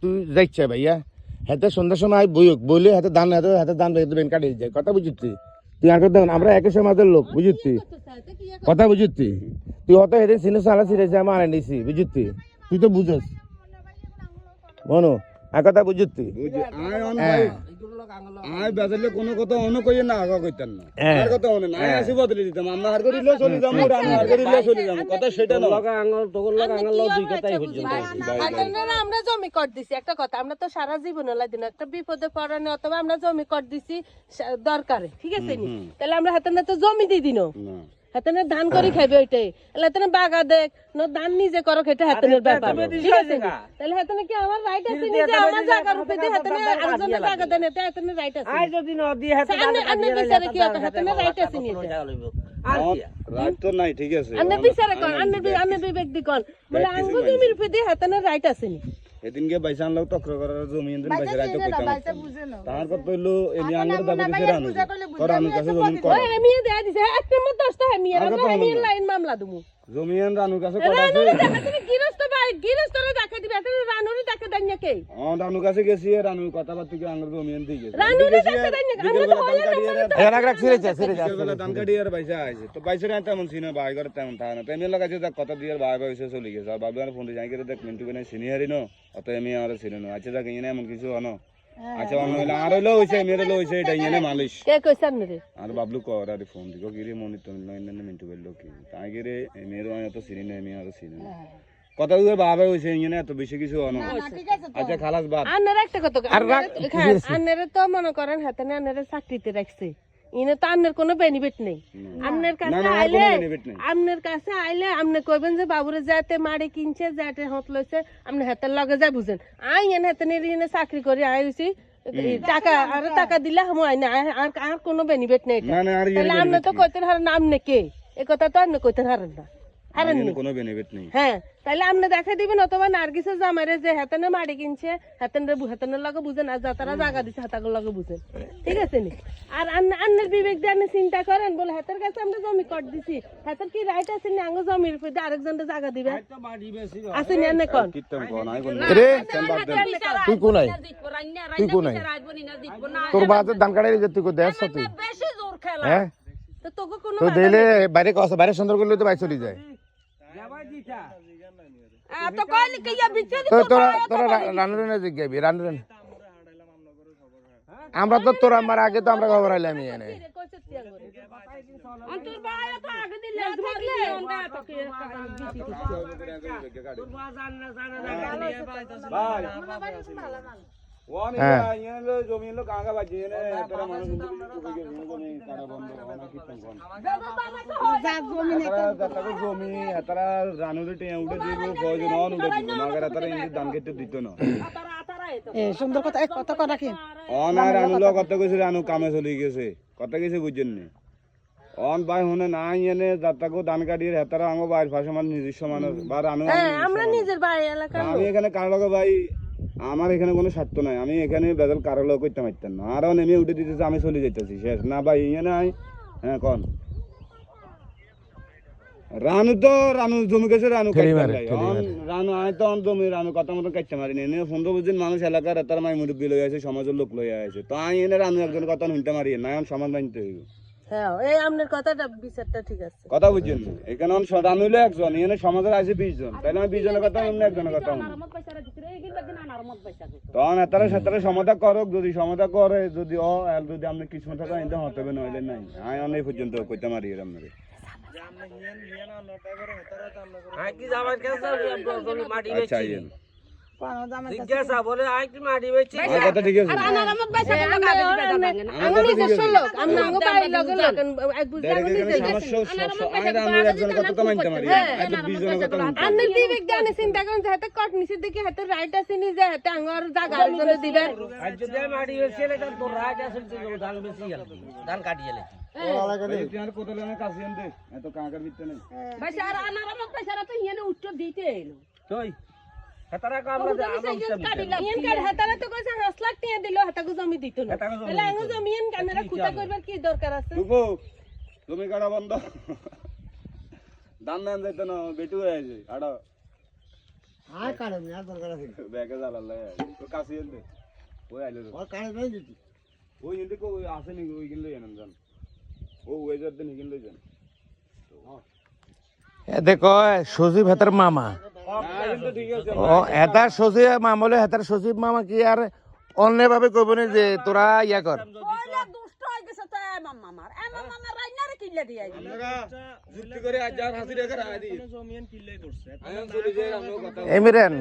তুই যাইছে ভাইয়া। হেতে সন্ধ্যার সময় আই বইক বইলে হেতে দান হেতে হেতে দান হেতে বেন কাটে যায়। কথা বুঝিতি তুই আর কথা আমরা একই সমাজের লোক বুঝিতি কথা বুঝিতি তুই হয়তো হেদিন সিনে সালা সিরেছে আমার আনে নিছি বুঝিতি তুই তো বুঝস। মনো কথা বুঝিতি? অন হ্যাঁ। ভাই আয় বেজালে কোনো কথা অন্য কইয়ে না আগা কইতেন না। হ্যাঁ। আর কথা অন্য না আয় আসি বদলে দিতাম। আমরা হার চলে হার করিলে চলে যাব। কথা সেটা না লগা আঙুল তোর লগা আঙুল দুই কথাই পর্যন্ত আপনারা আমরা জমি কর দিছি। একটা কথা আমরা তো সারা জীবন দিন একটা বিপদে পড়ানো অথবা আমরা জমি কর দিছি সা- দরকারে ঠিক আছে নি? তাহলে আমরা হাতে না তো জমি দিয়ে দিন। না। হাতে না ধান করে খাইবে ওইটাই তাহলে হাতে না বাগা দেখ না ধান নিজে করো খেটে হাতে না ব্যাপার ঠিক আছে নি? তাহলে হাতে না কি আমার রাইট আছে নি যে আমার জায়গার উপরে দিয়ে হাতে না আরেকজনের জায়গা দেন এতে হাতে না রাইট আছে আই যদি ন দিয়ে হাতে আচ্ছা, আন্নে- আন্নে বিচারে কি হতো? হাতে না right আছে নি এটা? আর অন কি? রাত তো নাই ঠিক আছে আন্নে বিচারে কোন আন্নে বি- আন্নে বিবেক দি কোন বলে আঙ্গু জমির উপরে দিয়ে হাতে না রাইট আছে নি এদিনকে বাইসান লোক তক্র করার জমি এদিন বাইসা রাইতে কইতাম। তার কত হইল এনি আঙ্গুর দাবি দিছে রানু রানুর কাছে জমি কর ওই এমি দেয়া দিছে এক নম্বর দশটা আমি আর আর আমি লাইন মামলা দমু। জমি এন রানু কাছে কত আছে তুমি গিরস্ত ভাই গিরস্তরে দেখা দিবে তুমি রানুরে দেখা দেন না কে অ রানুর কাছে গেছি রানুর কথাবার্তা কি আঙ্গুর জমি এন দিয়ে গেছে? রানুরে গেছি দেখা আর দেন না বিকেল তো বেলা ধান হইলে কাটিয়ে আর- রাগ রাগ সিরেছে সিরেছে বেলা ধান কাটিয়ে আর বাইসা আইছে। তো বাইসা রাইতে তেমন সিনে ভাই করে তেমন থাকে না। তো এমনি লাগাইছে কথা দিয়ে ভাই ভাই হইছে চলে গেছে। আর বাবু আর ফোন যাই করে দেখ মিন্টু কেনে সিনিয়রই নো অত এমনি আর ছিল না। আচ্ছা দেখ ইনে এমন কিছু হনো আচ্ছা অন্য হইলে আর হইল হইছে মেরে হইল হইছে এটা ইনে মালিশ। কে কইছান রে আর বাবলু কর আর ফোন দিগো গিরে মনি তো নইন মিন্টু বলল কি? তাই গিরে সিনি না আমি আর সিনি না কথা দিয়ে ভাবে হইছে ইনে এত বেশি কিছু হনো আচ্ছা খালাস বাদ আন্নার একটা কথা আন্নারে তো মনে করেন হাতে না আন্নারে চাকরিতে রাখছে। ইনে তো আন্নের কোনো বেনিফিট নেই। আন্নের কাছে আইলে কোনো benefit নেই। আমনের কাছে আইলে আমনে কইবেন যে বাবুরে যাতে মাড়ি কিনছে যাতে হত লইছে আপনি হাতের লগে যা বুঝেন। আই এনে হাতে নিয়ে চাকরি করে আই হইছি টাকা আর টাকা দিলে হামু আই না আর আর কোনো বেনিফিট নেই আর তাহলে আমনে তো কইতেন হারেন আমনে কে? এ কথা তো আমনে কইতেন হারেন না। হারেন নি। কোনো বেনিফিট নেই। হ্যাঁ তাহলে আপনি দেখা দিবেন অথবা নার্গিসের জামাইরে যে হাতানে মাড়ি কিনছে হাতানে হাতানের লগে বুঝেন আর যাতারা জায়গা দিছে হাতাগুর লগে বুঝেন ঠিক আছে নি? আর আন্নের বিবেক দিয়ে আপনি চিন্তা করেন বলে হাতের কাছে আমরা জমি কট দিছি হাতের কি রাইট আছে নি? আঙ্গ জমির উপরে আরেকজনের জায়গা দিবেন আছে নি আন্নে কোন? কীর্তন কোন আই কোন রে তুই কোন আই তুই কোন আই তোর বাজার দান কাটাই যে তুই কো দেশ তুই? হ্যাঁ? তো তোকে কোনো তো দিলে বাইরে কস বাইরে সুন্দর করলে তো বাইরে চলে যায়। আমরা তো তোর আমার আগে তো আমরা খবর আইলাম এনে। অন্তর ভাই। হ্যাঁ। জমি তোরা রানুরে টিয়া উঠে দিব অন উঠে দিব মাগার তারা ইন্দি দান কেটে দিত না। সুন্দর কথা এক কথা কথা কি অন আর রানু লো কত কইছে রানু কামে চলে গেছে কত গেছে বুঝছেন নি? অন ভাই হুনে নাই এনে যাত্রাকো দান কাটিয়ে হেতারা ফাঁসে মানে নিজস্ব মানুষ বা রানু আমি হ্যাঁ আমরা নিজের বাড়ি এলাকার আমি এখানে কারও লগে ভাই আমার এখানে কোনো স্বার্থ নাই। আমি এখানে বেদল কারও লগে করতে পারতাম না। আরও নেমে উঠে দিতেছে আমি চলে যাইতেছি শেষ। না ভাই ইয়ে নাই। হ্যাঁ কন। রানু তো রানু জমি গেছে রানু। রানু আয় তো জমি রানু কথা মতো কাটতে মারি নে। পনেরো বুঝিন মানুষ এলাকার তার মাই মুরব্বী লই আছে সমাজের লোক লই আছে তো আমি এনে রানু একজন কথা শুনতে মারি না এখন সমাজ মানতে হইব। হ্যাঁ এই আপনার কথাটা বিচারটা ঠিক আছে। কথা বুঝছেন না। এখানে রানু হইল একজন এখানে সমাজের আছে বিশ জন। তাই না বিশ জনের কথা অন্য একজনের কথা শুনি তখন এতারে সেতারে সমতা করক যদি সমতা করে যদি অ আর যদি আপনি কিছু থাকা এতে হতে হবে নইলে নাই। আমি অনেক পর্যন্ত কইতে মারি আপনারে আই কি যাবার কাছে জমি মাটি আচ্ছা বেচি ইয়েন জিজ্ঞাসা বলে আই কি মাটি বেচি আমার কথা ঠিক আছে আমি নিজস্ব লোক আমি আঙ্গ বাড়ির লগে লোক এক বুঝতে আমি নিজে সমস্যা স- স- আমি রানুর একজনের কথা তো মানতে মারি এত বিশ জনের কথা শুনতে আপনি বিবেক জানে চিন্তা করেন যে কট নিচে দিকে হাতে রাইট আছে নি যে হাতে আঙ্গর জায়গা আরেকজনে দিবেন আর যদি মাটি বেচি এলে রাইট আছে ধান বেচি গেল ধান কাটি গেলে আর তুই হেতারা কো আমরা যে আমরা উৎসব দিতাম। ইয়েন কার হাতারা তো কইছে হাঁস লাখ টাকা দিল হাতাকু জমি দিত না। তাহলে আঙ্গু জমি ইয়েন কানেরা খুঁটা করবার কি দরকার আছে? কাটা বন্ধ। দান দান যাইতো না বেটু আছে আড়া আর। কারণ আর দরকার আছে। ব্যাগে জ্বালালে তো কাছে এলতে ওই আইলো তো। ওর নাই দিতি ওই হিন্দি কো ওই আসে নি ওই কিনলে জানেন জান। ও ওই যার দিন কিনলে জান। দেখো সজীব হেতার মামা। ও হেতার সজীব মামলে হেতার সচিব মামা কি আর অন্যভাবে কইব না যে তোরা ইয়া কর এমিরেন